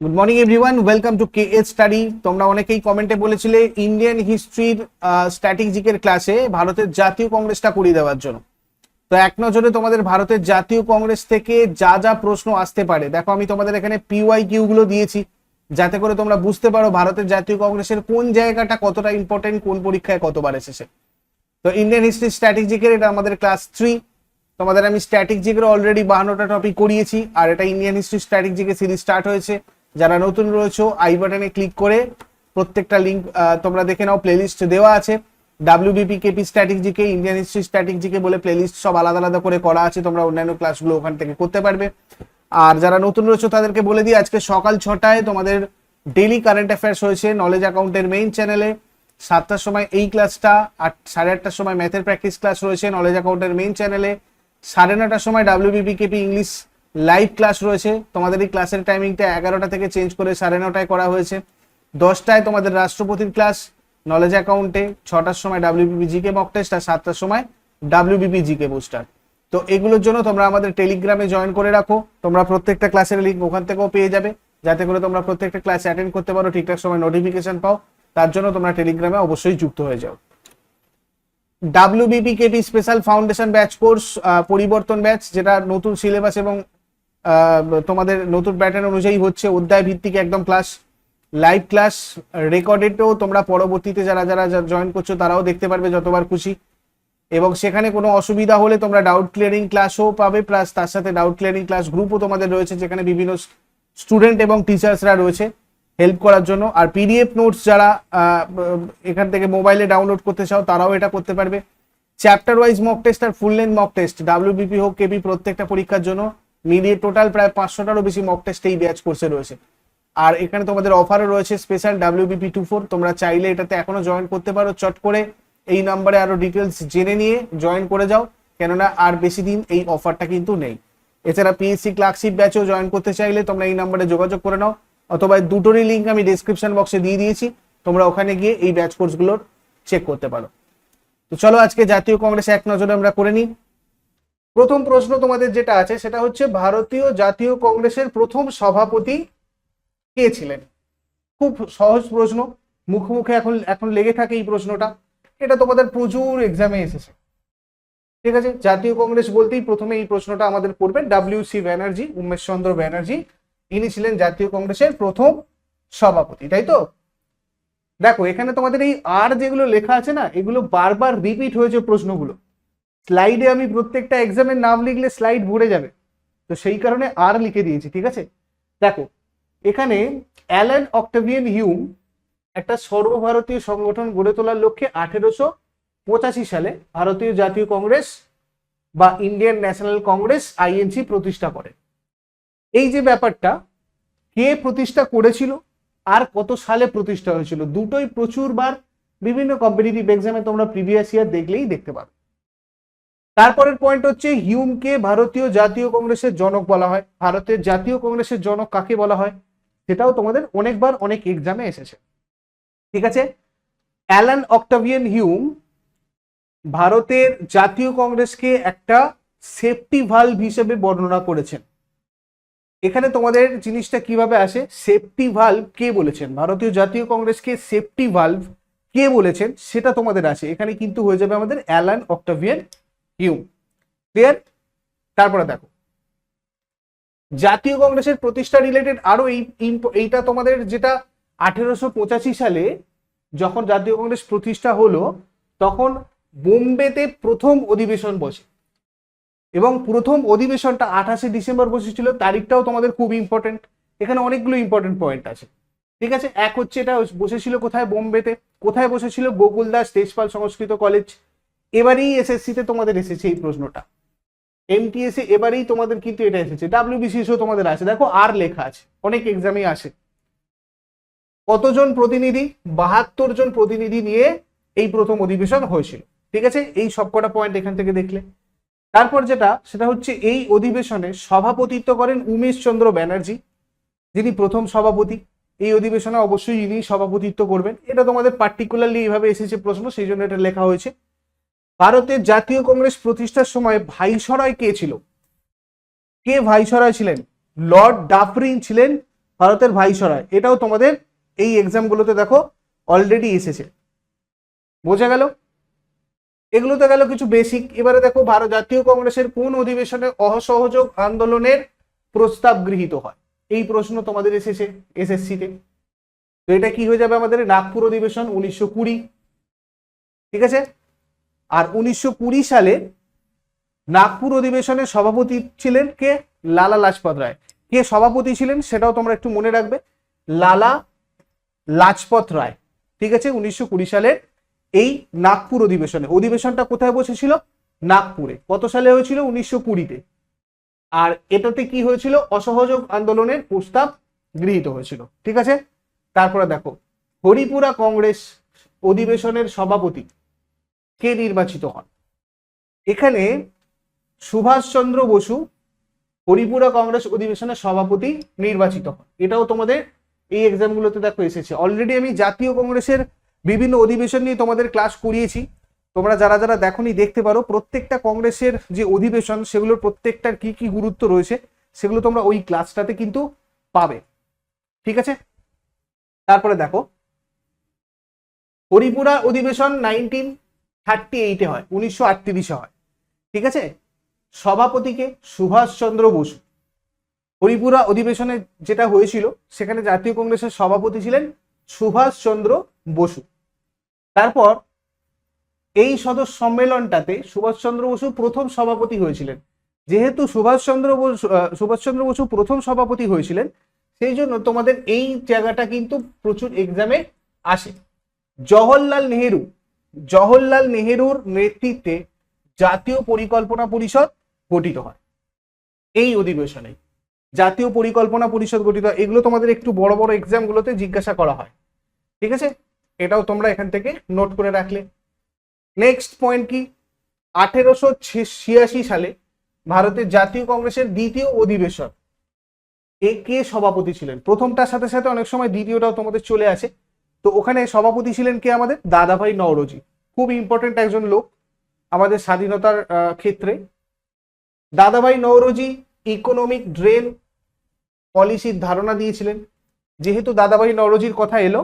Good morning everyone welcome to K S study তোমরা অনেকেই কমেন্টে বলেছিলে ইন্ডিয়ান হিস্ট্রির স্ট্র্যাটেজিকের ক্লাসে ভারতের জাতীয় কংগ্রেসটা করিয়ে দেওয়ার জন্য। তো এক নজরে তোমাদের ভারতের জাতীয় কংগ্রেস থেকে যা যা প্রশ্ন আসতে পারে, দেখো আমি তোমাদের এখানে পিওয়াই কিউ গুলো দিয়েছি, যাতে করে তোমরা বুঝতে পারো ভারতের জাতীয় কংগ্রেসের কোন জায়গাটা কতটা ইম্পর্টেন্ট কোন পরীক্ষায় কতবার এসেছে। তো ইন্ডিয়ান হিস্ট্রি স্ট্র্যাটেজিকের এটা আমাদের ক্লাস থ্রি তোমাদের আমি স্ট্র্যাটেজিকের অলরেডি বাহান্নটা টপিক করিয়েছি, আর এটা ইন্ডিয়ান হিস্ট্রি স্ট্র্যাটেজিকের সিরিজ স্টার্ট হয়েছে। যারা নতুন রয়েছে আই বাটনে ক্লিক করে প্রত্যেকটা লিঙ্ক তোমরা দেখে নাও প্লেলিস্ট দেওয়া আছে। ডাব্লিউবিপি কেপি স্ট্র্যাটেজিকে ইন্ডিয়ান হিস্ট্রি স্ট্র্যাটেজিকে বলে প্লেলিস্ট সব আলাদা আলাদা করে করা আছে, তোমরা অন্যান্য ক্লাসগুলো ওখান থেকে করতে পারবে। আর যারা নতুন রয়েছে, তাদেরকে বলে দিই, আজকে সকাল ছটায় তোমাদের ডেইলি কারেন্ট অ্যাফেয়ার্স হয়েছে নলেজ অ্যাকাউন্টের মেইন চ্যানেলে সাতটার সময় এই ক্লাসটা আট সাড়ে আটটার সময় ম্যাথের প্র্যাকটিস ক্লাস রয়েছে নলেজ অ্যাকাউন্টের মেইন চ্যানেলে সাড়ে নটার সময় WBP KP English live class রয়েছে। তোমাদের এই ক্লাসের টাইমিংটা এগারোটা থেকে চেঞ্জ করে সাড়ে নটায় করা হয়েছে। দশটায় তোমাদের রাষ্ট্রপতির ক্লাস নলেজ অ্যাকাউন্টে ছটার সময় ডাব্লিউবিপি জিকে মক টেস্ট আর সাতটার সময় ডাব্লিউবিপি জিকে বুস্টার তো এগুলোর জন্য তোমরা আমাদের টেলিগ্রামে জয়েন করে রাখো। তোমরা প্রত্যেকটা ক্লাসের লিঙ্ক ওখান থেকেও পেয়ে যাবে। যাতে করে তোমরা প্রত্যেকটা ক্লাস অ্যাটেন্ড করতে পারো, ঠিকঠাক সময় নোটিফিকেশন পাও। তার জন্য তোমরা টেলিগ্রামে অবশ্যই যুক্ত হয়ে যাও। WBP KP special foundation batch course পরিবর্তন ব্যাচ যেটা নতুন সিলেবাস এবং তোমাদের নতুন প্যাটার্ন অনুযায়ী হচ্ছে অধ্যায় ভিত্তিক একদম ক্লাস লাইভ ক্লাস রেকর্ডেডও তোমরা পরবর্তীতে যারা যারা জয়েন করছ তারাও দেখতে পারবে যতবার খুশি। এবং সেখানে কোনো অসুবিধা হলে তোমরা ডাউট ক্লিয়ারিং ক্লাসও পাবে প্লাস তার সাথে ডাউট ক্লিয়ারিং ক্লাস গ্রুপও তোমাদের রয়েছে, যেখানে বিভিন্ন স্টুডেন্ট এবং টিচার্সরা রয়েছে হেল্প করার জন্য। আর পিডিএফ নোটস যারা এখান থেকে মোবাইলে ডাউনলোড করতে চাও তারাও এটা করতে পারবে। চ্যাপ্টার ওয়াইজ মক টেস্ট আর full length mock test WBP হোক কেপি প্রত্যেকটা পরীক্ষার জন্য। মিলিয়ে টোটাল প্রায় পাঁচশোটারও বেশি মক টেস্ট এই ব্যাচ কোর্সে রয়েছে। আর এখানে তোমাদের অফারও রয়েছে স্পেশাল ডাব্লিউবিপি টু ফোর তোমরা চাইলে এটাতে এখনও জয়েন করতে পারো। চট করে এই নাম্বারে আরও ডিটেলস জেনে নিয়ে জয়েন করে যাও, কেননা আর বেশি দিন এই অফারটা কিন্তু নেই। এছাড়া পিএসসি ক্লার্কশিপ ব্যাচেও জয়েন করতে চাইলে তোমরা এই নাম্বারে যোগাযোগ করে নাও, অথবা দুটোরই লিঙ্ক আমি ডিসক্রিপশন বক্সে দিয়ে দিয়েছি, তোমরা ওখানে গিয়ে এই ব্যাচ কোর্সগুলোর চেক করতে পারো। তো চলো আজকে জাতীয় কংগ্রেস এক নজরে আমরা করে নিই। প্রথম প্রশ্ন তোমাদের যেটা আছে, সেটা হচ্ছে ভারতীয় জাতীয় কংগ্রেসের প্রথম সভাপতি কে ছিলেন? খুব সহজ প্রশ্ন মুখ মুখে এখন এখন লেগে থাকে এই প্রশ্নটা। এটা তোমাদের প্রচুর এক্সামে এসেছে। ঠিক আছে? জাতীয় কংগ্রেস বলতেই প্রথমে এই প্রশ্নটা আমাদের পড়বে ডাব্লিউ সি ব্যানার্জি, উমেশ চন্দ্র ব্যানার্জি, ইনি ছিলেন জাতীয় কংগ্রেসের প্রথম সভাপতি, তাই তো? দেখো, এখানে তোমাদের এই আর যেগুলো লেখা আছে না, এগুলো বারবার রিপিট হয়েছে প্রশ্নগুলো। স্লাইডে আমি প্রত্যেকটা এক্সামের নাম লিখলে স্লাইড ভরে যাবে। তো সেই কারণে আর লিখে দিয়েছি, ঠিক আছে? দেখো, এখানে অ্যালান অক্টাভিয়ান হিউম একটা সর্বভারতীয় সংগঠন গড়ে তোলার লক্ষ্যে আঠেরোশো পঁচাশি সালে ভারতীয় জাতীয় কংগ্রেস বা ইন্ডিয়ান ন্যাশনাল কংগ্রেস আইএনসি প্রতিষ্ঠা করে। এই যে ব্যাপারটা, কে প্রতিষ্ঠা করেছিল, আর কত সালে প্রতিষ্ঠা হয়েছিল, দুটোই প্রচুরবার বিভিন্ন কম্পিটিটিভ এক্সামে তোমরা প্রিভিয়াস ইয়ার দেখলেই দেখতে পাবে তারপরের পয়েন্ট হচ্ছে হিউমকে ভারতীয় জাতীয় কংগ্রেসের জনক বলা হয়। ভারতের জাতীয় কংগ্রেসের জনক কাকে বলা হয়? সেটাও তোমাদের অনেকবার অনেক এক্সামে এসেছে। ঠিক আছে? অ্যালান অক্টাভিয়ান হিউম ভারতের জাতীয় কংগ্রেসকে একটা সেফটি ভালভ হিসেবে বর্ণনা করেছেন। এখানে তোমাদের জিনিসটা কীভাবে আসে? সেফটি ভালভ কে বলেছেন? ভারতীয় জাতীয় কংগ্রেসকে সেফটি ভালভ কে বলেছেন? সেটা তোমাদের আসে এখানে কিন্তু হয়ে যাবে আমাদের অ্যালান অক্টাভিয়ান হিউম ক্লিয়ার তারপরে দেখো। জাতীয় কংগ্রেসের প্রতিষ্ঠা রিলেটেড আরও এইটা তোমাদের যেটা আঠেরোশো পঁচাশি সালে যখন জাতীয় কংগ্রেস প্রতিষ্ঠা হলো, তখন বোম্বেতে প্রথম অধিবেশন বসে। এবং প্রথম অধিবেশনটা আঠাশে ডিসেম্বর বসেছিল তারিখটাও তোমাদের খুব ইম্পর্টেন্ট এখানে অনেকগুলো ইম্পর্টেন্ট পয়েন্ট আছে। ঠিক আছে? এক হচ্ছে এটা বসেছিল কোথায়? বোম্বেতে। কোথায় বসেছিল? গোকুল দাস তেজপাল সংস্কৃত কলেজ এবারেই এসএসসিতে তোমাদের এসেছে এই প্রশ্নটা। এমটিএসে এবারেই তোমাদের কিন্তু এটা এসেছে। ডাব্লিউবিসিএসও তোমাদের আছে। দেখো আর লেখা আছে। অনেক এক্সামে আসে। কতজন প্রতিনিধি? বাহাত্তর জন প্রতিনিধি নিয়ে এই প্রথম অধিবেশন হয়েছিল। ঠিক আছে? এই সবকটা পয়েন্ট এখান থেকে দেখলে। তারপর যেটা, সেটা হচ্ছে এই অধিবেশনে সভাপতিত্ব করেন উমেশ চন্দ্র ব্যানার্জি, যিনি প্রথম সভাপতি। এই অধিবেশনে অবশ্যই ইনি সভাপতিত্ব করবেন। এটা তোমাদের পার্টিকুলারলি এইভাবে এসেছে প্রশ্ন, সেই জন্য এটা লেখা হয়েছে। ভারতের জাতীয় কংগ্রেস প্রতিষ্ঠার সময় ভাইসরয় কে ছিল? কে ভাইসরয় ছিলেন? লর্ড ডাফরিন ছিলেন ভারতের ভাইসরয়। এটাও তোমাদের এই এক্সামগুলোতে দেখো অলরেডি এসেছে। বোঝা গেল? এগুলো তো গেল কিছু বেসিক এবারে দেখো ভারত জাতীয় কংগ্রেসের কোন অধিবেশনে অসহযোগ আন্দোলনের প্রস্তাব গৃহীত হয়? এই প্রশ্ন তোমাদের এসেছে এসএসসিতে। তো এটা কি হয়ে যাবে আমাদের? নাগপুর অধিবেশন উনিশশো কুড়ি। ঠিক আছে? আর উনিশশো কুড়ি সালে নাগপুর অধিবেশনের সভাপতি ছিলেন কে? লালা লাজপত রায়। কে সভাপতি ছিলেন সেটাও তোমরা একটু মনে রাখবে? লালা লাজপত রায়। ঠিক আছে, উনিশশো কুড়ি সালের এই নাগপুর অধিবেশনে। অধিবেশনটা কোথায় বসেছিল? নাগপুরে। কত সালে হয়েছিল? উনিশশো কুড়িতে। আর এটাতে কি হয়েছিল? অসহযোগ আন্দোলনের প্রস্তাব গৃহীত হয়েছিল। ঠিক আছে? তারপরে দেখো, হরিপুরা কংগ্রেস অধিবেশনের সভাপতি কে নির্বাচিত হন? এখানে সুভাষচন্দ্র বসু হরিপুরা কংগ্রেস অধিবেশনের সভাপতি নির্বাচিত হন। এটাও তোমাদের এই এক্সামগুলোতে দেখো এসেছে। অলরেডি আমি জাতীয় কংগ্রেসের বিভিন্ন অধিবেশন নিয়ে তোমাদের ক্লাস করিয়েছি। তোমরা যারা যারা দেখোনি, দেখতে পারো, প্রত্যেকটা কংগ্রেসের যে অধিবেশন, সেগুলোর প্রত্যেকটার কি কি গুরুত্ব রয়েছে, সেগুলো তোমরা ওই ক্লাসটাতে কিন্তু পাবে। ঠিক আছে? তারপরে দেখো, হরিপুরা অধিবেশন নাইনটিন থার্টি এইটে হয়, উনিশশো আটত্রিশে হয়। ঠিক আছে? সভাপতিকে সুভাষচন্দ্র বসু। হরিপুরা অধিবেশনে যেটা হয়েছিল, সেখানে জাতীয় কংগ্রেসের সভাপতি ছিলেন সুভাষচন্দ্র বসু। তারপর এই সদস্য সম্মেলনটাতে সুভাষচন্দ্র বসু প্রথম সভাপতি হয়েছিলেন। যেহেতু সুভাষচন্দ্র বসু সুভাষচন্দ্র বসু প্রথম সভাপতি হয়েছিলেন, সেই জন্য তোমাদের এই জায়গাটা কিন্তু প্রচুর এক্সামে আসে। জওহরলাল নেহেরু জওহরলাল নেহেরুর নেতৃত্বে জাতীয় পরিকল্পনা পরিষদ গঠিত হয়। এই অধিবেশনে জাতীয় পরিকল্পনা পরিষদ গঠিত হয়। এগুলো তোমাদের একটু বড় বড় এক্সামগুলোতে জিজ্ঞাসা করা হয়। ঠিক আছে? এটাও তোমরা এখান থেকে নোট করে রাখলে। নেক্সট পয়েন্ট কি? আঠেরোশো ছিয়াশি সালে ভারতের জাতীয় কংগ্রেসের দ্বিতীয় অধিবেশন এ কে সভাপতি ছিলেন? প্রথমটার সাথে সাথে অনেক সময় দ্বিতীয়টাও তোমাদের চলে আসে। তো ওখানে সভাপতি ছিলেন কে আমাদের? দাদাভাই নওরোজি। খুব ইম্পর্টেন্ট একজন লোক আমাদের স্বাধীনতার ক্ষেত্রে। দাদাভাই নওরোজি ইকোনমিক ড্রেন পলিসির ধারণা দিয়েছিলেন। যেহেতু দাদাভাই নওরোজির কথা এলো,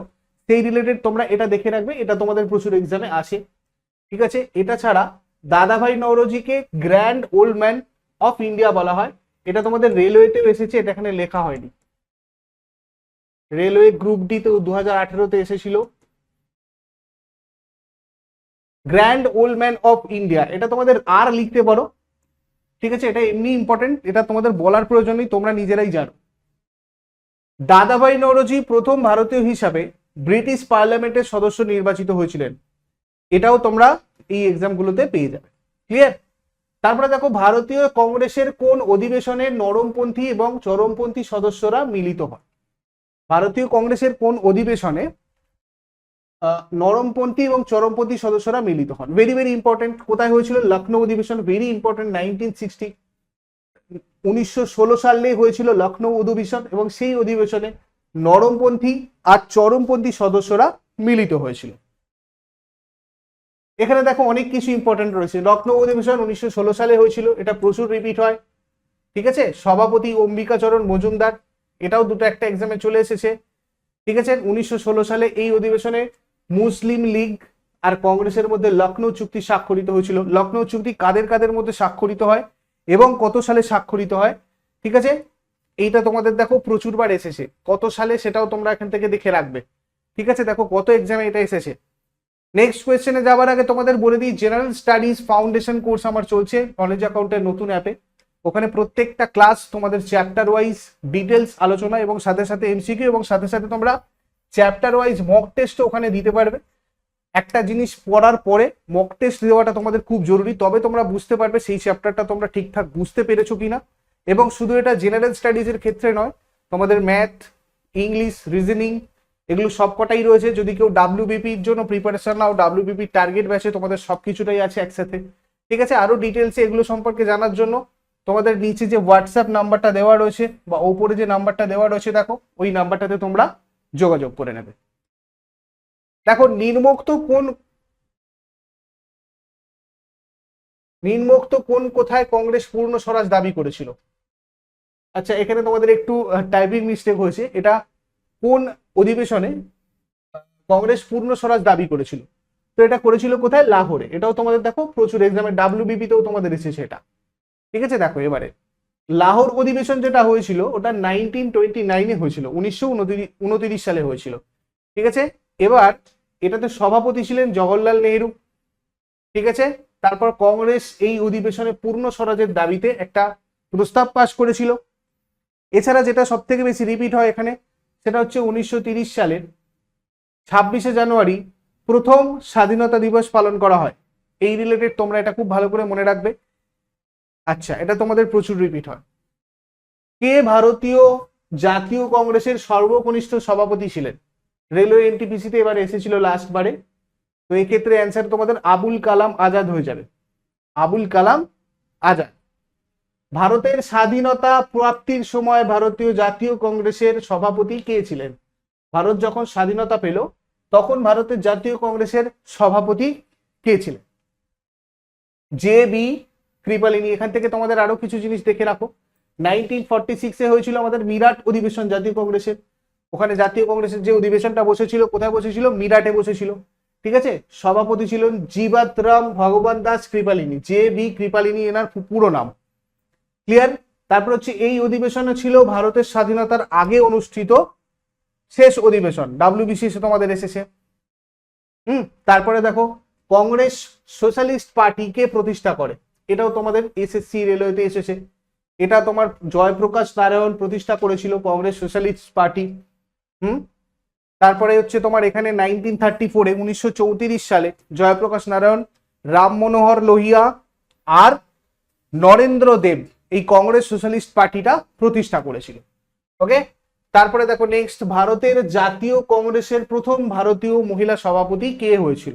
সেই রিলেটেড তোমরা এটা দেখে রাখবে, এটা তোমাদের প্রচুর এক্সামে আসে। ঠিক আছে? এটা ছাড়া Dadabhai নওরোজিকে grand old man of India বলা হয়। এটা তোমাদের রেলওয়েতেও এসেছে, এটা এখানে লেখা হয়নি। রেলওয়ে গ্রুপ ডি তো দু হাজার আঠেরোতে এসেছিল। Grand old man of India, এটা তোমাদের আর লিখতে পারো। ঠিক আছে, এটা এমনি ইম্পর্টেন্ট এটা তোমাদের বলার প্রয়োজন নেই, তোমরা নিজেরাই জানো। দাদাভাই নওরোজি প্রথম ভারতীয় হিসাবে ব্রিটিশ পার্লামেন্টের সদস্য নির্বাচিত হয়েছিলেন। এটাও তোমরা এই এক্সামগুলোতে পেয়ে যাবে। ক্লিয়ার তারপরে দেখো, ভারতীয় কংগ্রেসের কোন অধিবেশনে নরমপন্থী এবং চরমপন্থী সদস্যরা মিলিত হয় ভারতীয় কংগ্রেসের কোন অধিবেশনে নরমপন্থী এবং চরমপন্থী সদস্যরা মিলিত হন। ভেরি ভেরি ইম্পর্টেন্ট কোথায় হয়েছিল? লখনৌ অধিবেশন। ভেরি ইম্পর্টেন্ট নাইনটিন সিক্সটি উনিশশো ষোলো সালে হয়েছিল লখনৌ অধিবেশন এবং সেই অধিবেশনে নরমপন্থী আর চরমপন্থী সদস্যরা মিলিত হয়েছিল। এখানে দেখো অনেক কিছু ইম্পর্টেন্ট রয়েছে। লখনৌ অধিবেশন উনিশশো ষোলো সালে হয়েছিল। এটা প্রচুর রিপিট হয়। ঠিক আছে? সভাপতি অম্বিকাচরণ মজুমদার এটাও দুটো একটা এক্সামে চলে এসেছে। ঠিক আছে? উনিশশো ষোলো সালে এই অধিবেশনে মুসলিম লীগ আর কংগ্রেসের মধ্যে লখনৌ চুক্তি স্বাক্ষরিত হয়েছিল। লখনৌ চুক্তি কাদের কাদের মধ্যে স্বাক্ষরিত হয় এবং কত সালে স্বাক্ষরিত হয়? ঠিক আছে? এইটা তোমাদের দেখো, প্রচুরবার এসেছে। কত সালে সেটাও তোমরা এখান থেকে দেখে রাখবে। ঠিক আছে? দেখো কত এক্সামে এটা এসেছে। নেক্সট কোয়েশ্চেনে যাওয়ার আগে তোমাদের বলে দিই জেনারেল স্টাডিজ ফাউন্ডেশন কোর্স আমার চলছে নলেজ অ্যাকাউন্টের নতুন অ্যাপে ওখানে প্রত্যেকটা ক্লাস তোমাদের চ্যাপ্টার ওয়াইজ ডিটেলস আলোচনা এবং সাথে সাথে এমসিকিউ এবং সাথে সাথে তোমরা চ্যাপ্টার ওয়াইজ মক টেস্ট ওখানে দিতে পারবে। একটা জিনিস পড়ার পরে মক টেস্ট দেওয়াটা তোমাদের খুব জরুরি, তবে তোমরা বুঝতে পারবে সেই চ্যাপ্টারটা তোমরা ঠিকঠাক বুঝতে পেরেছ কিনা। এবং শুধু এটা জেনারেল স্টাডিজের ক্ষেত্রে নয়, তোমাদের ম্যাথ ইংলিশ রিজনিং এগুলো সবকটাই রয়েছে। যদি কেউ ডাব্লিউবিপির জন্য প্রিপারেশন নাও ডাব্লিউবিপির টার্গেট ব্যাচে তোমাদের সব কিছুটাই আছে একসাথে। ঠিক আছে? আরও ডিটেলসে এগুলো সম্পর্কে জানার জন্য তোমাদের নিচে যে হোয়াটসঅ্যাপ নাম্বারটা দেওয়া রয়েছে বা ওপরে যে নাম্বারটা দেওয়া রয়েছে, দেখো, ওই নাম্বারটাতে তোমরা যোগাযোগ করে নেবে। দেখো নির্মুক্ত কোন নির্মুক্ত কোন কোথায় কংগ্রেস পূর্ণ স্বরাজ দাবি করেছিল? আচ্ছা এখানে তোমাদের একটু টাইপিং মিস্টেক হয়েছে। এটা কোন অধিবেশনে কংগ্রেস পূর্ণ স্বরাজ দাবি করেছিল? তো এটা করেছিল কোথায়? লাহোরে। এটাও তোমাদের দেখো, প্রচুর এক্সামে ডাব্লিউবিপিতেও তোমাদের এসেছে এটা। ঠিক আছে? দেখো এবারে। লাহোর অধিবেশন যেটা হয়েছিল, ওটা নাইনটিন টোয়েন্টি নাইনে হয়েছিল, উনিশশো উনতিরিশ সালে হয়েছিল। ঠিক আছে? এবার এটাতে সভাপতি ছিলেন জওহরলাল নেহরু। ঠিক আছে? তারপর কংগ্রেস এই অধিবেশনে পূর্ণ স্বরাজের দাবিতে একটা প্রস্তাব পাশ করেছিল। এছাড়া যেটা সব থেকে বেশি রিপিট হয় এখানে, সেটা হচ্ছে উনিশশো সালের ছাব্বিশে জানুয়ারি প্রথম স্বাধীনতা দিবস পালন করা হয়। এই রিলেটেড তোমরা এটা খুব ভালো করে মনে রাখবে। আচ্ছা এটা তোমাদের প্রচুর রিপিট হয়। কে ভারতীয় জাতীয় কংগ্রেসের সর্বকনিষ্ঠ সভাপতি ছিলেন? রেলওয়ে এনটিপিসিতে এবার এসেছিল লাস্ট বারে। তো এই ক্ষেত্রে অ্যান্সার তোমাদের আবুল কালাম আজাদ হয়ে যাবে। আবুল কালাম আজাদ। ভারতের স্বাধীনতা প্রাপ্তির সময় ভারতীয় জাতীয় কংগ্রেসের সভাপতি কে ছিলেন? ভারত যখন স্বাধীনতা পেল, তখন ভারতের জাতীয় কংগ্রেসের সভাপতি কে ছিলেন? জে বি কৃপালিনী এখান থেকে তোমাদের আরও কিছু জিনিস দেখে রাখো। নাইনটিন ফর্টি সিক্সে হয়েছিল আমাদের মিরাট অধিবেশন জাতীয় কংগ্রেসের। ওখানে জাতীয় কংগ্রেসের যে অধিবেশনটা বসেছিল, কোথায় বসেছিল? মিরাটে বসেছিল। ঠিক আছে? সভাপতি ছিলেন জীবাতরাম ভগবান দাস কৃপালিনী, জে বি কৃপালিনী এনার পুরো নাম। ক্লিয়ার তারপর হচ্ছে এই অধিবেশনে ছিল ভারতের স্বাধীনতার আগে অনুষ্ঠিত শেষ অধিবেশন। ডাব্লিউবিসিএস তোমাদের এসেছে। হুম? তারপরে দেখো, কংগ্রেস সোশ্যালিস্ট পার্টিকে প্রতিষ্ঠা করে। এটাও তোমাদের এসএসসি রেলওয়েতে এসেছে। এটা তোমার জয়প্রকাশ নারায়ণ প্রতিষ্ঠা করেছিল কংগ্রেস সোশ্যালিস্ট পার্টি। হুম? তারপরে হচ্ছে তোমার এখানে নাইনটিন থার্টি ফোরে উনিশশো চৌত্রিশ সালে জয়প্রকাশ নারায়ণ, রাম মনোহর লোহিয়া আর নরেন্দ্র দেব এই কংগ্রেস সোশ্যালিস্ট পার্টিটা প্রতিষ্ঠা করেছিল। ওকে তারপরে দেখো নেক্সট ভারতের জাতীয় কংগ্রেসের প্রথম ভারতীয় মহিলা সভাপতি কে হয়েছিল?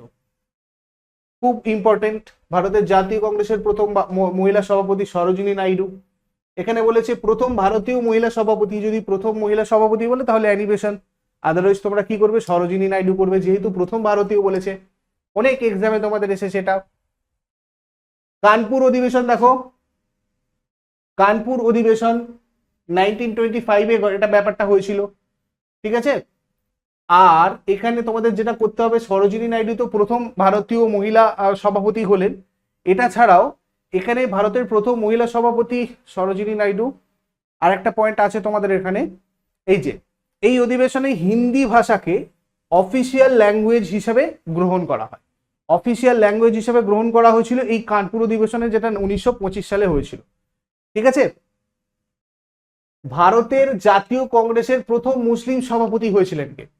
খুব ইম্পর্টেন্ট ভারতের জাতীয় কংগ্রেসের প্রথম মহিলা সভাপতি সরোজিনী নাইডু। এখানে বলেছে, প্রথম ভারতীয় মহিলা সভাপতি যদি প্রথম মহিলা সভাপতি বলে, তাহলে অ্যানিমেশন আদারওয়াইজ তোমরা কি করবে? সরোজিনী নাইডু করবে। যেহেতু প্রথম ভারতীয় বলেছে, অনেক এক্সামে তোমাদের এসেছে এটা কানপুর অধিবেশন দেখো। কানপুর অধিবেশন নাইনটিন টোয়েন্টি ফাইভে এটা ব্যাপারটা হয়েছিল। ঠিক আছে? আর এখানে তোমাদের যেটা করতে হবে, সরোজিনী নাইডু তো প্রথম ভারতীয় মহিলা সভাপতি হলেন। এটা ছাড়াও এখানে ভারতের প্রথম মহিলা সভাপতি সরোজিনী নাইডু। আর একটা পয়েন্ট আছে তোমাদের এখানে। এই যে, এই অধিবেশনে হিন্দি ভাষাকে অফিসিয়াল ল্যাঙ্গুয়েজ হিসেবে গ্রহণ করা হয়। অফিসিয়াল ল্যাঙ্গুয়েজ হিসেবে গ্রহণ করা হয়েছিল এই কানপুর অধিবেশনে, যেটা উনিশশো পঁচিশ সালে হয়েছিল। ঠিক আছে? ভারতের জাতীয় কংগ্রেসের প্রথম মুসলিম সভাপতি হয়েছিলেন কে?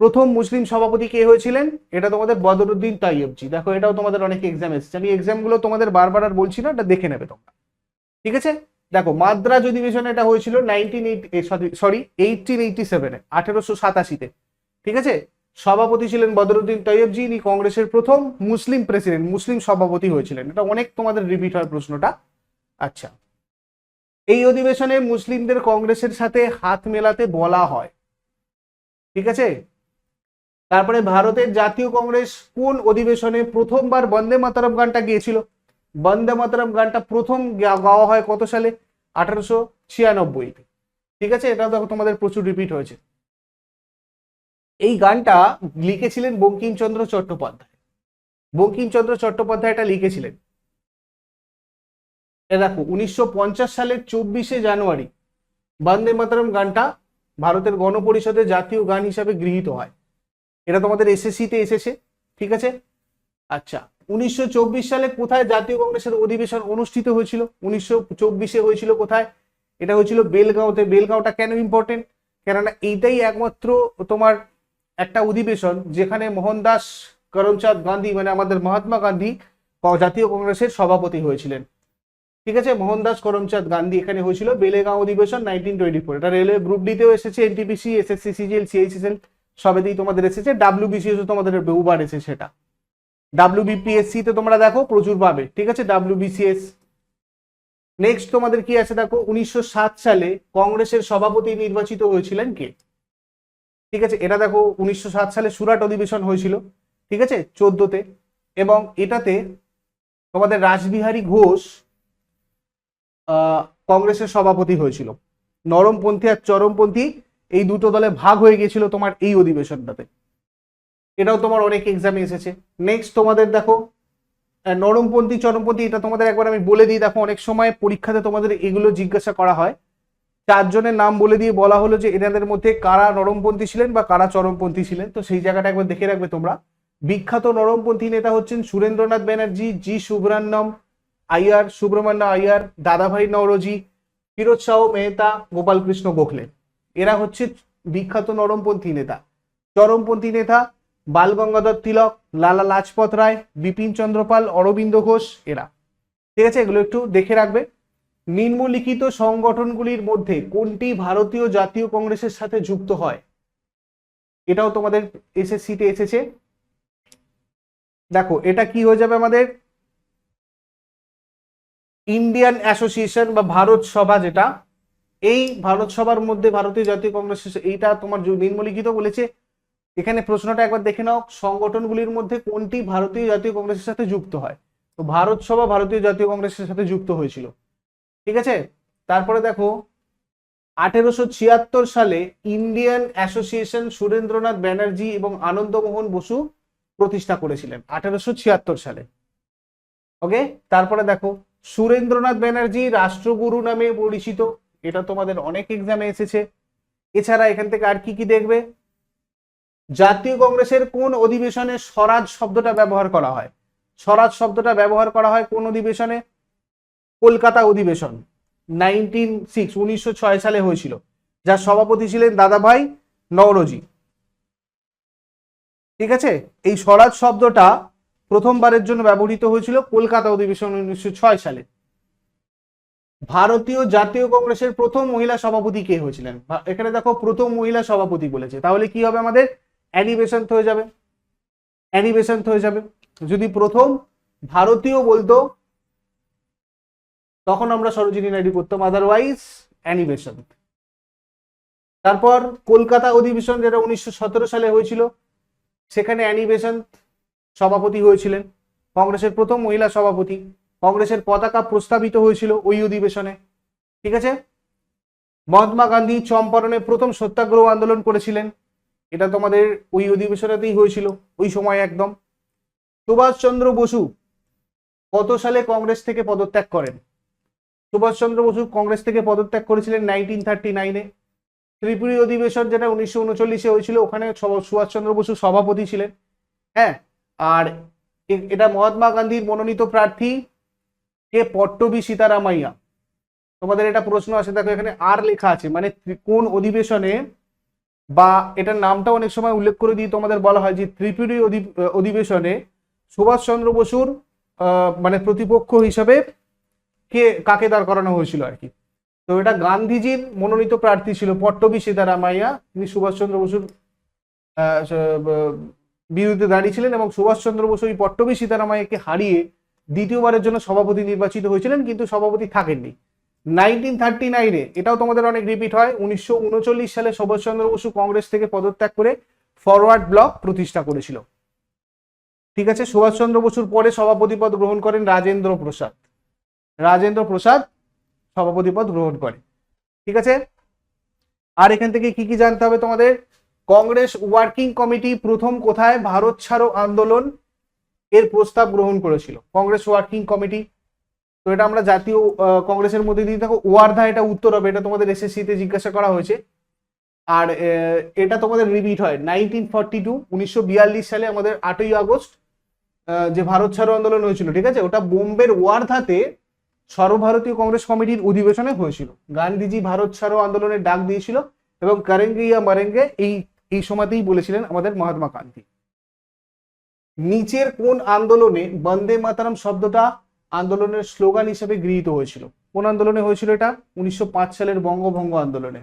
প্রথম মুসলিম সভাপতি কে হয়েছিলেন? এটা তোমাদের বদরুদ্দিন তাইয়বজি দেখো, এটাও তোমাদের অনেক এক্সাম এসেছে। আমি এক্সামগুলো তোমাদের বারবার আর বলছি না, এটা দেখে নেবে তোমরা। ঠিক আছে? দেখো, মাদ্রাজ অধিবেশন এটা হয়েছিল নাইনটিন সরি এইটিন এইটি সেভেনে আঠেরোশো সাতাশিতে। ঠিক আছে? সভাপতি ছিলেন বদরুদ্দিন তৈয়বজি ইনি কংগ্রেসের প্রথম মুসলিম প্রেসিডেন্ট মুসলিম সভাপতি হয়েছিলেন। এটা অনেক তোমাদের রিপিট হয় প্রশ্নটা। আচ্ছা। এই অধিবেশনে মুসলিমদের কংগ্রেসের সাথে হাত মেলাতে বলা হয়। ঠিক আছে? তারপরে ভারতের জাতীয় কংগ্রেস কোন অধিবেশনে প্রথমবার বন্দে মাতরম গানটা গিয়েছিল? বন্দে মাতরম গানটা প্রথম গাওয়া হয় কত সালে? আঠারোশো ছিয়ানব্বইতে। ঠিক আছে? এটা দেখো তোমাদের প্রচুর রিপিট হয়েছে। এই গানটা লিখেছিলেন বঙ্কিমচন্দ্র চট্টোপাধ্যায়। বঙ্কিমচন্দ্র চট্টোপাধ্যায় এটা লিখেছিলেন। দেখো, উনিশশো পঞ্চাশ সালের চব্বিশে জানুয়ারি বন্দে মাতরম গানটা ভারতের গণপরিষদের জাতীয় গান হিসাবে গৃহীত হয়। এটা তোমাদের এসএসসিতে এসেছে ঠিক আছে? আচ্ছা। উনিশশো চব্বিশ সালে কোথায় জাতীয় কংগ্রেসের অধিবেশন অনুষ্ঠিত হয়েছিল? উনিশশো চব্বিশে হয়েছিল কোথায়? এটা হয়েছিল বেলগাঁওতে। বেলগাঁওটা কেন ইম্পর্টেন্ট কেননা এইটাই একমাত্র তোমার একটা অধিবেশন যেখানে মোহনদাস করমচাঁদ গান্ধী মানে আমাদের মহাত্মা গান্ধী জাতীয় কংগ্রেসের সভাপতি হয়েছিলেন। ঠিক আছে? মোহনদাস করমচাঁদ গান্ধী এখানে হয়েছিল। বেলেগাঁও অধিবেশন নাইনটিন টোয়েন্টি ফোর এটা রেলওয়ে গ্রুপ ডিতেও এসেছে এনটিপিসি এসএসসি সিজিএল সিএইচএসএল সবেতেই তোমাদের এসেছে ডাব্লিউবিসিএস তোমাদের বহুবার এসেছে সেটা। ডাব্লিউবিপিএসসি তে তোমরা দেখো, প্রচুর পাবে, ঠিক আছে? ডাব্লিউবিসিএস নেক্সট তোমাদের কি আছে দেখো, উনিশশো সাত সালে কংগ্রেসের সভাপতি নির্বাচিত হয়েছিলেন কে? ঠিক আছে? এটা দেখো, উনিশশো সাত সালে সুরাট অধিবেশন হয়েছিল, ঠিক আছে? চোদ্দতে। এবং এটাতে তোমাদের রাসবিহারী ঘোষ কংগ্রেসের সভাপতি হয়েছিল। নরমপন্থী আর চরমপন্থী এই দুটো দলে ভাগ হয়ে গিয়েছিল তোমার এই অধিবেশনটাতে। এটাও তোমার অনেক এক্সামে এসেছে। নেক্সট তোমাদের দেখো নরমপন্থী, চরমপন্থী, এটা তোমাদের একবার আমি বলে দিই, দেখো অনেক সময় পরীক্ষাতে তোমাদের এগুলো জিজ্ঞাসা করা হয়। চারজনের নাম বলে দিয়ে বলা হলো যে এনাদের মধ্যে কারা নরমপন্থী ছিলেন বা কারা চরমপন্থী ছিলেন। তো সেই জায়গাটা একবার দেখে রাখবে তোমরা। বিখ্যাত নরমপন্থী নেতা হচ্ছেন সুরেন্দ্রনাথ ব্যানার্জি, জি সুব্রান্নম আইয়ার সুব্রমণ্য আইয়ার দাদাভাই নওরোজি, ফিরোজ শাহ মেহতা, গোপালকৃষ্ণ গোখলে। এরা হচ্ছে বিখ্যাত নরমপন্থী নেতা। চরমপন্থী নেতা বাল গঙ্গাধর তিলক, লালা লাজপত রায়, বিপিন চন্দ্রপাল, অরবিন্দ ঘোষ এরা। ঠিক আছে, এগুলো একটু দেখে রাখবে। নিম্নলিখিত সংগঠনগুলির মধ্যে কোনটি ভারতীয় জাতীয় কংগ্রেসের সাথে যুক্ত হয়? এটাও তোমাদের এসএসসিতে এসেছে। দেখো, এটা কি হয়ে যাবে আমাদের? ইন্ডিয়ান অ্যাসোসিয়েশন বা ভারত সভা যেটা এই ভারত সভার মধ্যে ভারতীয় জাতীয় কংগ্রেস এইটা তোমার নিম্নলিখিত বলেছে। এখানে প্রশ্নটা একবার দেখে নাও, সংগঠনগুলির মধ্যে কোনটি ভারতীয় জাতীয় কংগ্রেসের সাথে যুক্ত হয়? তো ভারত সভা ভারতীয় জাতীয় কংগ্রেসের সাথে যুক্ত হয়েছিল। ঠিক আছে? তারপরে দেখো, আঠেরোশো ছিয়াত্তর সালে ইন্ডিয়ান অ্যাসোসিয়েশন সুরেন্দ্রনাথ ব্যানার্জি এবং আনন্দমোহন বসু প্রতিষ্ঠা করেছিলেন, আঠেরোশো ছিয়াত্তর সালে। ওকে তারপরে দেখো, সুরেন্দ্রনাথ ব্যানার্জি রাষ্ট্রগুরু নামে পরিচিত। এটা তোমাদের অনেক এক্সামে এসেছে। এছাড়া এখান থেকে আর কি কি দেখবে? জাতীয় কংগ্রেসের কোন অধিবেশনে স্বরাজ শব্দটা ব্যবহার করা হয়? স্বরাজ শব্দটা ব্যবহার করা হয় কোন অধিবেশনে? কলকাতা অধিবেশন নাইনটিন সিক্স উনিশশো ছয় সালে হয়েছিল যার সভাপতি ছিলেন দাদাভাই নওরোজি। ঠিক আছে? এই স্বরাজ শব্দটা প্রথমবারের জন্য ব্যবহৃত হয়েছিল কলকাতা অধিবেশন, উনিশশো ছয় সালে। ভারতীয় জাতীয় কংগ্রেসের প্রথম মহিলা সভাপতি কে হয়েছিলেন? এখানে দেখো প্রথম মহিলা সভাপতি বলেছে। তাহলে কি হবে আমাদের? অ্যানিবেশন হয়ে যাবে। অ্যানিবেশন হয়ে যাবে। যদি প্রথম ভারতীয় বলতো, তখন আমরা সরোজিনী নাইডু করতাম আদারওয়াইজ অ্যানিবেশন তারপর কলকাতা অধিবেশন যেটা উনিশশো সতেরো সালে হয়েছিল, সেখানে অ্যানিবেশন সভাপতি হয়েছিলেন। কংগ্রেসের প্রথম মহিলা সভাপতি। কংগ্রেসের পতাকা প্রস্তাবিত হয়েছিল ওই অধিবেশনে। ঠিক আছে? মহাত্মা গান্ধী চম্পারণে প্রথম সত্যাগ্রহ আন্দোলন করেছিলেন। এটা তোমাদের ওই অধিবেশনেতেই হয়েছিল, ওই সময় একদম। সুভাষচন্দ্র বসু কত সালে কংগ্রেস থেকে পদত্যাগ করেন? সুভাষচন্দ্র বসু কংগ্রেস থেকে পদত্যাগ করেছিলেন নাইনটিন থার্টি নাইনে। ত্রিপুরী অধিবেশন যেটা উনিশশো উনচল্লিশে হয়েছিল, ওখানে সুভাষচন্দ্র বসু সভাপতি ছিলেন। হ্যাঁ? আর এটা মহাত্মা গান্ধীর মনোনীত প্রার্থী কে পট্টবি সীতারামাইয়া? তোমাদের এটা প্রশ্ন আছে দেখো এখানে আর লেখা আছে মানে কোন অধিবেশনে বা এটার নামটা অনেক সময় উল্লেখ করে দিয়ে তোমাদের বলা হয় যে ত্রিপুরী অধি- অধিবেশনে সুভাষচন্দ্র বসুর মানে প্রতিপক্ষ হিসাবে কে, কাকে দাঁড় করানো হয়েছিল আর কি? তো এটা গান্ধীজির মনোনীত প্রার্থী ছিল পট্টবি সীতারামাইয়া, তিনি সুভাষচন্দ্র বসুর বিরুদ্ধে দাঁড়িয়েছিলেন এবং সুভাষচন্দ্র বসু এই পট্টবি সীতারামাইয়াকে হারিয়ে দ্বিতীয়বারের জন্য সভাপতি নির্বাচিত হয়েছিলেন, কিন্তু সভাপতি থাকেননি। নাইনটিন থার্টি নাইনে এটাও তোমাদের অনেক রিপিট হয়, উনিশশো উনচল্লিশ সালে সুভাষচন্দ্র বসু কংগ্রেস থেকে পদত্যাগ করে ফরওয়ার্ড ব্লক প্রতিষ্ঠা করেছিল। ঠিক আছে, সুভাষচন্দ্র বসুর পরে সভাপতি পদ গ্রহণ করেন রাজেন্দ্র প্রসাদ। রাজেন্দ্র প্রসাদ সভাপতি পদ গ্রহণ করে। ঠিক আছে? আর এখান থেকে কি কি জানতে হবে তোমাদের? কংগ্রেস ওয়ার্কিং কমিটি প্রথম কোথায়? ভারত ছাড়ো আন্দোলন। এর প্রস্তাব গ্রহণ করেছিল। Congress working committee. তো এটা আমরা জাতীয় কংগ্রেসের মধ্যে দিয়ে থাকো ওয়ার্ধা এটা উত্তর হবে, এটা তোমাদের এসএসসি তে জিজ্ঞাসা করা হয়েছে। আর এটা তোমাদের রিপিট হয়। নাইনটিন ফর্টি টু উনিশশো বিয়াল্লিশ সালে আমাদের আটই আগস্ট যে ভারত ছাড়ো আন্দোলন হয়েছিল, ঠিক আছে? ওটা বোম্বের ওয়ার্ধাতে সর্বভারতীয় কংগ্রেস কমিটির অধিবেশনে হয়েছিল। গান্ধীজি ভারত ছাড়ো আন্দোলনের ডাক দিয়েছিল এবং কারেঙ্গে ইয়া মারেঙ্গে এই এই সময়তেই বলেছিলেন আমাদের মহাত্মা গান্ধী। নিচের কোন আন্দোলনে বন্দে মাতারাম শব্দটা আন্দোলনের স্লোগান হিসেবে গৃহীত হয়েছিল? কোন আন্দোলনে হয়েছিল এটা? উনিশশো পাঁচ সালের বঙ্গভঙ্গ আন্দোলনে।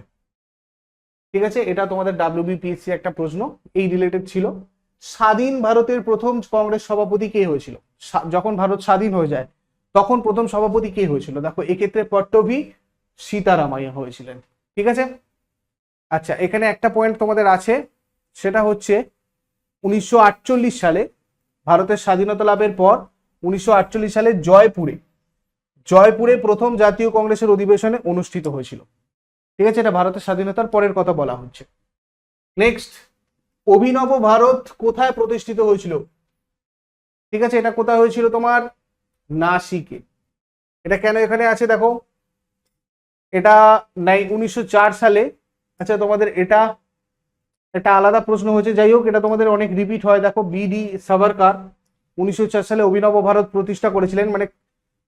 ঠিক আছে? এটা তোমাদের ডাব্লিউবিপিএসসি একটা প্রশ্ন, এই রিলেটেড ছিল। স্বাধীন ভারতের প্রথম কংগ্রেস সভাপতি কে হয়েছিল? যখন ভারত স্বাধীন হয়ে যায়, তখন প্রথম সভাপতি কে হয়েছিল? দেখো, এক্ষেত্রে পট্টভি সীতারামাইয়া হয়েছিলেন। ঠিক আছে? আচ্ছা এখানে একটা পয়েন্ট তোমাদের আছে, সেটা হচ্ছে উনিশশো আটচল্লিশ সালে ভারতের স্বাধীনতা লাভের পর উনিশশো আটচল্লিশ সালে জয়পুরে জয়পুরে প্রথম জাতীয় কংগ্রেসের অধিবেশনে অনুষ্ঠিত হয়েছিল। ঠিক আছে, এটা ভারতের স্বাধীনতার পরের কথা বলা হচ্ছে। নেক্সট অভিনব ভারত কোথায় প্রতিষ্ঠিত হয়েছিল? ঠিক আছে, এটা কোথায় হয়েছিল তোমার? নাসিকে। এটা কেন এখানে আছে দেখো? এটা নাই, উনিশশো চার সালে। আচ্ছা তোমাদের এটা একটা আলাদা প্রশ্ন হয়েছে, যাই হোক, এটা তোমাদের অনেক রিপিট হয়। দেখো বিডি সাভারকার উনিশশো চার সালে অভিনব ভারত প্রতিষ্ঠা করেছিলেন। মানে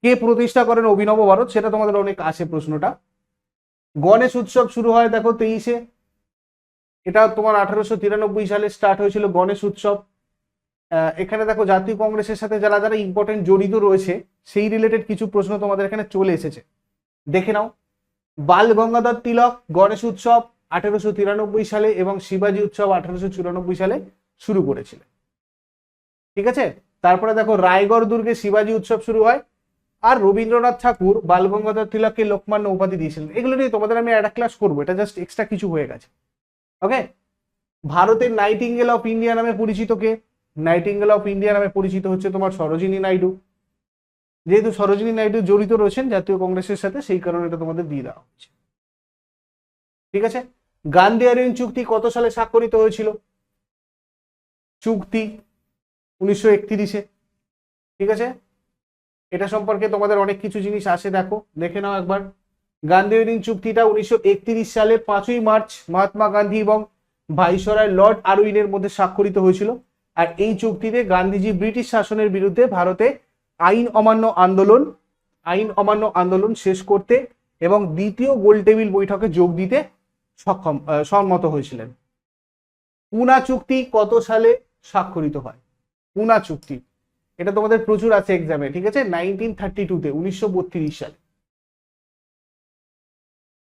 কে প্রতিষ্ঠা করেন অভিনব ভারত? সেটা তোমাদের অনেক আসে প্রশ্নটা। গণেশ উৎসব শুরু হয়, দেখো, তেইশে। এটা তোমার আঠারোশো তিরানব্বই সালে স্টার্ট হয়েছিল গণেশ উৎসব। এখানে দেখো, জাতীয় কংগ্রেসের সাথে যারা যারা ইম্পর্টেন্ট জড়িত রয়েছে, সেই রিলেটেড কিছু প্রশ্ন তোমাদের এখানে চলে এসেছে। দেখে নাও। বাল গঙ্গাধর তিলক, গণেশ উৎসব আঠারোশো তিরানব্বই সালে এবং শিবাজী উৎসব আঠারোশো চুরানব্বই সালে শুরু করেছিলেন। ঠিক আছে? তারপরে দেখো, রায়গড় দুর্গে শিবাজী উৎসব শুরু হয় আর রবীন্দ্রনাথ ঠাকুর বালগঙ্গাধর তিলককে লোকমান্য উপাধি দিয়েছিলেন। এগুলো নিয়ে তোমাদের আমি একটা ক্লাস করব, এটা জাস্ট এক্সট্রা কিছু হয়ে গেছে। ওকে ভারতের নাইটিঙ্গেল অফ ইন্ডিয়া নামে পরিচিত কে? নাইটিঙ্গেল অফ ইন্ডিয়া নামে পরিচিত হচ্ছে তোমার সরোজিনী নাইডু। যেহেতু সরোজিনী নাইডু জড়িত রয়েছেন জাতীয় কংগ্রেসের সাথে, সেই কারণে এটা তোমাদের দিয়ে দেওয়া হচ্ছে ঠিক আছে? গান্ধী আরিন চুক্তি কত সালে স্বাক্ষরিত হয়েছিল? চুক্তি উনিশশো একত্রিশে। ঠিক আছে? এটা সম্পর্কে তোমাদের অনেক কিছু জিনিস আসে দেখো। দেখে নাও একবার। গান্ধী আরিন চুক্তিটা উনিশশো সালের পাঁচই মার্চ মহাত্মা গান্ধী এবং ভাইসরয় লর্ড আরউইনের মধ্যে স্বাক্ষরিত হয়েছিল। আর এই চুক্তিতে গান্ধীজি ব্রিটিশ শাসনের বিরুদ্ধে ভারতে আইন অমান্য আন্দোলন, আইন অমান্য আন্দোলন শেষ করতে এবং দ্বিতীয় গোল টেবিল বৈঠকে যোগ দিতে সক্ষম সম্মত হয়েছিলেন। পুনা চুক্তি কত সালে স্বাক্ষরিত হয়? পুনা চুক্তি। এটা তোমাদের প্রচুর আছে এক্সামে ঠিক আছে? নাইনটিন থার্টি টুতে উনিশশো বত্রিশ সালে।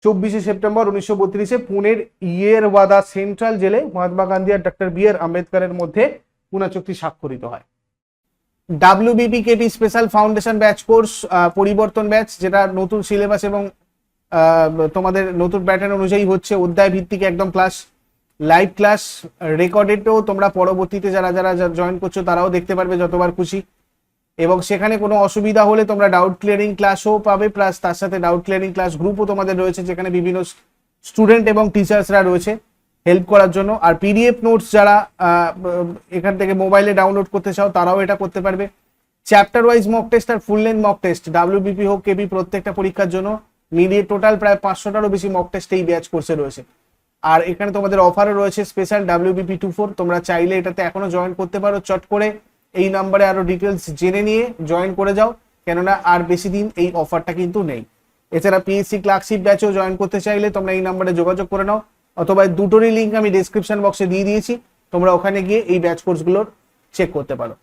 চব্বিশে সেপ্টেম্বর, উনিশশো বত্রিশে পুনের ইয়েরওয়াদা সেন্ট্রাল জেলে মহাত্মা গান্ধী আর ডক্টর বি আর আম্বেদকরের মধ্যে পুনা চুক্তি স্বাক্ষরিত হয়। WBP KP special foundation batch course পরিবর্তন ব্যাচ যেটা নতুন সিলেবাস এবং তোমাদের নতুন প্যাটার্ন অনুযায়ী হচ্ছে অধ্যায় ভিত্তিক একদম ক্লাস লাইভ ক্লাস রেকর্ডেডও তোমরা পরবর্তীতে যারা যারা জয়েন করছ তারাও দেখতে পারবে যতবার খুশি। এবং সেখানে কোনো অসুবিধা হলে তোমরা ডাউট ক্লিয়ারিং ক্লাসও পাবে প্লাস তার সাথে ডাউট ক্লিয়ারিং ক্লাস গ্রুপও তোমাদের রয়েছে, যেখানে বিভিন্ন স্টুডেন্ট এবং টিচার্সরা রয়েছে হেল্প করার জন্য। আর পিডিএফ নোটস যারা এখান থেকে মোবাইলে ডাউনলোড করতে চাও তারাও এটা করতে পারবে। চ্যাপ্টার ওয়াইজ মক টেস্ট আর full length mock test WBP হোক কেপি প্রত্যেকটা পরীক্ষার জন্য। মিলিয়ে টোটাল প্রায় পাঁচশোটারও বেশি মক টেস্ট এই ব্যাচ কোর্সে রয়েছে। আর এখানে তোমাদের অফারও রয়েছে স্পেশাল ডাব্লিউবিপি টু ফোর তোমরা চাইলে এটাতে এখনও জয়েন করতে পারো। চট করে এই নাম্বারে আরও ডিটেলস জেনে নিয়ে জয়েন করে যাও, কেননা আর বেশি দিন এই অফারটা কিন্তু নেই। এছাড়া পিএসসি ক্লার্কশিপ ব্যাচেও জয়েন করতে চাইলে তোমরা এই নাম্বারে যোগাযোগ করে নাও, অথবা দুটোরই লিঙ্ক আমি ডিসক্রিপশন বক্সে দিয়ে দিয়েছি, তোমরা ওখানে গিয়ে এই ব্যাচ কোর্সগুলোর চেক করতে পারো।